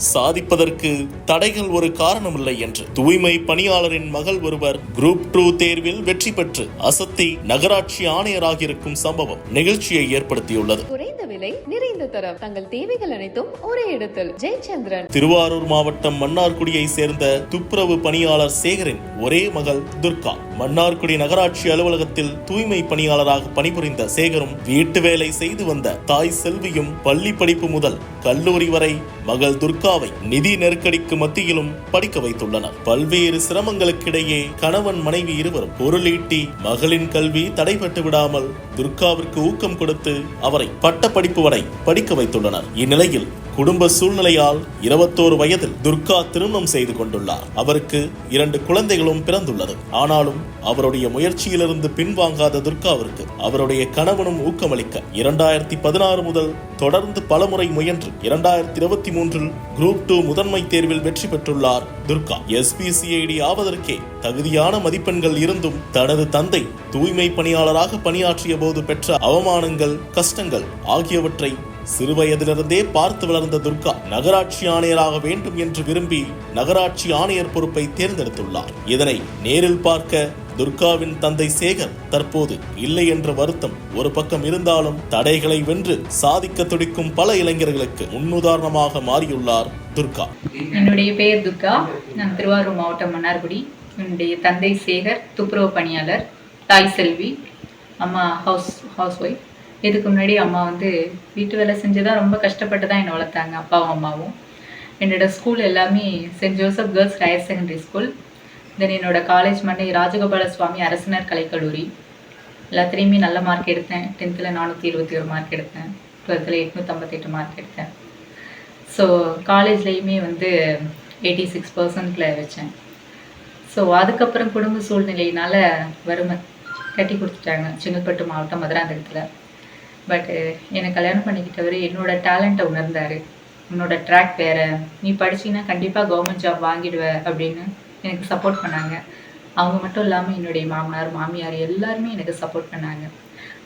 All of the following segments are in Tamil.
சாதிப்பதற்கு தடைகள் ஒரு காரணமில்லை என்று. தூய்மை பணியாளரின் மகள் ஒருவர் குரூப் டூ தேர்வில் வெற்றி பெற்று அசத்தி நகராட்சி ஆணையராக இருக்கும் சம்பவம் நிகழ்ச்சியை ஏற்படுத்தியுள்ளது. விலை நிறைந்த தரம். தங்கள் தேவைகள் அனைத்தும் ஒரே இடத்தில். ஜெயச்சந்திரன். திருவாரூர் மாவட்டம் மன்னார்குடியை சேர்ந்த துப்புரவு பணியாளர் சேகரின் ஒரே மகள் துர்கா. மன்னார்குடி நகராட்சி அலுவலகத்தில் தூய்மை பணியாளராக பணிபுரிந்த சேகரும் வீட்டு வேலை செய்து வந்த தாய் செல்வியும் பள்ளி படிப்பு முதல் கல்லூரி வரை மகள் துர்காவை நிதி நெருக்கடிக்கு மத்தியிலும் படிக்க வைத்துள்ளனர். பல்வேறு சிரமங்களுக்கிடையே கணவன் மனைவி இருவரும் பொருளீட்டி மகளின் கல்வி தடைபட்டு விடாமல் துர்காவிற்கு ஊக்கம் கொடுத்து அவரை பட்டப்படி படிப்பு வரை படிக்க வைத்துள்ளனர். இந்நிலையில் குடும்ப சூழ்நிலையால் இருபத்தோரு வயதில் துர்கா திருமணம் செய்து கொண்டுள்ளார். அவருக்கு இரண்டு குழந்தைகளும் பிறந்துள்ளது. ஆனாலும் அவருடைய முயற்சியிலிருந்து பின்வாங்காத துர்காவிற்கு அவருடைய கணவனும் ஊக்கமளிக்க இரண்டாயிரத்தி பதினாறு முதல் தொடர்ந்து பலமுறை முயன்று இரண்டாயிரத்தி இருபத்தி மூன்றில் குரூப் டூ முதன்மை தேர்வில் வெற்றி பெற்றுள்ளார் துர்கா. எஸ்பிசிஐடி ஆவதற்கே தகுதியான மதிப்பெண்கள் இருந்தும் தனது தந்தை தூய்மை பணியாளராக பணியாற்றிய போது பெற்ற அவமானங்கள் கஷ்டங்கள் ஆகியவற்றை சிறுவயதிலிருந்தே பார்த்து வளர்ந்த துர்கா நகராட்சி ஆணையராக வேண்டும் என்று விரும்பி நகராட்சி ஆணையர் பொறுப்பை தேர்ந்தெடுத்துள்ளார். இதனை நேரில் பார்க்க துர்காவின் தந்தை சேகர் தற்போது இல்லை என்ற வருத்தம் ஒரு பக்கம் இருந்தாலும் தடைகளை வென்று சாதிக்க துடிக்கும் பல இளைஞர்களுக்கு முன்னுதாரணமாக மாறியுள்ளார் துர்கா. என்னுடைய பெயர் துர்கா. நான் திருவாரூர் மாவட்டம் மன்னார்குடி. என்னுடைய தந்தை சேகர் துப்புரவு பணியாளர். தாய் செல்வி. அம்மா ஹவுஸ் ஹவுஸ் ஒய்ஃப் இதுக்கு முன்னாடி அம்மா வந்து வீட்டு வேலை செஞ்சு தான் ரொம்ப கஷ்டப்பட்டு தான் என்னை வளர்த்தாங்க அப்பாவும் அம்மாவும். என்னோட ஸ்கூல் எல்லாமே Saint Joseph girls higher secondary school then என்னோட காலேஜ் மண்டே ராஜகோபால சுவாமி அரசினர் கலைக்கல்லூரி. எல்லாத்துலேயுமே நல்ல மார்க் எடுத்தேன். டென்த்தில் நானூற்றி இருபத்தி ஒரு மார்க் எடுத்தேன். டுவெல்த்தில் எட்நூற்றம்பத்தெட்டு மார்க் எடுத்தேன். ஸோ காலேஜ்லேயுமே வந்து எயிட்டி சிக்ஸ் பர்சன்டில் வச்சேன். ஸோ அதுக்கப்புறம் குடும்ப சூழ்நிலையினால வறுமை. கட்டி கொடுத்துட்டாங்க. செங்கல்பட்டு மாவட்டம் மதுராந்தகத்தில். பட்டு eh, என்னை கல்யாணம் பண்ணிக்கிட்டவர் என்னோட டேலண்ட்டை உணர்ந்தார். உன்னோட ட்ராக் வேறு. நீ படிச்சீன்னா கண்டிப்பாக கவர்மெண்ட் ஜாப் வாங்கிடுவ அப்படின்னு எனக்கு சப்போர்ட் பண்ணாங்க. அவங்க மட்டும் இல்லாமல் என்னுடைய மாமனார் மாமியார் எல்லாருமே எனக்கு சப்போர்ட் பண்ணாங்க.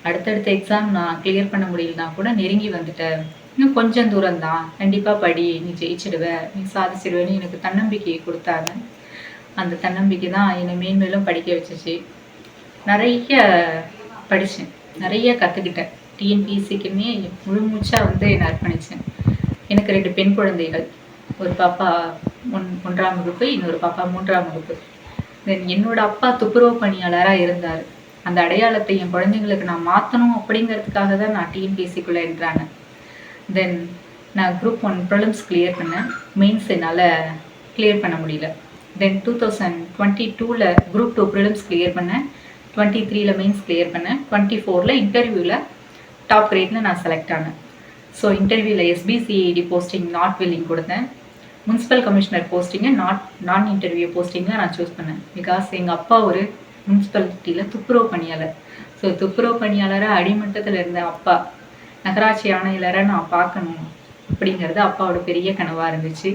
அடுத்தடுத்த எக்ஸாம் நான் கிளியர் பண்ண முடியலனா கூட நெருங்கி வந்துட்டேன். இன்னும் கொஞ்சம் தூரம் தான் கண்டிப்பாக படி. நீ ஜெயிச்சிடுவ. நீ சாதிச்சிடுவேன்னு எனக்கு தன்னம்பிக்கையை கொடுத்தாங்க. அந்த தன்னம்பிக்கை தான் என்னை மேன்மேலும் படிக்க வச்சிச்சு. நிறைய படித்தேன் நிறைய கற்றுக்கிட்டேன் டிஎன்பிஎஸ்சிக்குமே முழு மூச்சாக வந்து என்னை அர்ப்பணித்தேன் எனக்கு ரெண்டு பெண் குழந்தைகள். ஒரு பாப்பா ஒன் ஒன்றாம் வகுப்பு இன்னொரு பாப்பா மூன்றாம் வகுப்பு. தென் என்னோட அப்பா துப்புரவு பணியாளராக இருந்தார். அந்த அடையாளத்தை என் குழந்தைங்களுக்கு நான் மாற்றணும் அப்படிங்கிறதுக்காக தான் நான் டிஎன்பிஎஸ்சிக்குள்ளே என்றாங்க. தென் நான் குரூப் ஒன் ப்ராப்ளம்ஸ் கிளியர் பண்ணேன். மெயின்ஸ் என்னால் கிளியர் பண்ண முடியல. தென் டூ தௌசண்ட் டுவெண்ட்டி டூவில் குரூப் டூ ப்ரிலிம்ஸ் கிளியர் பண்ணேன். டுவெண்ட்டி த்ரீல மெயின்ஸ் கிளியர் பண்ணேன். டுவெண்ட்டி ஃபோரில் இன்டர்வியூவில் டாப் கிரேடில் நான் செலக்ட் ஆனேன். ஸோ இன்டர்வியூவில் SP CID posting not willing கொடுத்தேன். முனிசிபல் கமிஷனர் போஸ்டிங்கை நாட் நான் இன்டர்வியூ போஸ்டிங்கில் நான் சூஸ் பண்ணேன். பிகாஸ் எங்கள் அப்பா ஒரு முனிசிபாலிட்டியில் துப்புரவு பணியாளர். ஸோ துப்புரவு பணியாளராக அடிமட்டத்தில் இருந்த அப்பா நகராட்சி ஆணையாளரை நான் பார்க்கணும் அப்படிங்கிறது அப்பாவோட பெரிய கனவாக இருந்துச்சு.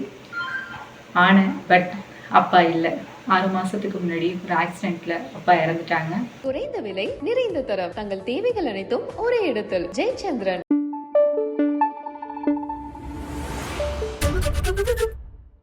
ஆனேன். பட் அப்பா இல்லை. ஆறு மாதத்துக்கு முன்னாடி ஒரு ஆக்சிடென்ட்ல அப்பா இறந்துட்டாங்க. குறைந்த விலை நிறைந்த தரம். தங்கள் தேவைகள் அனைத்தும் ஒரே இடத்தில். ஜெயச்சந்திரன்.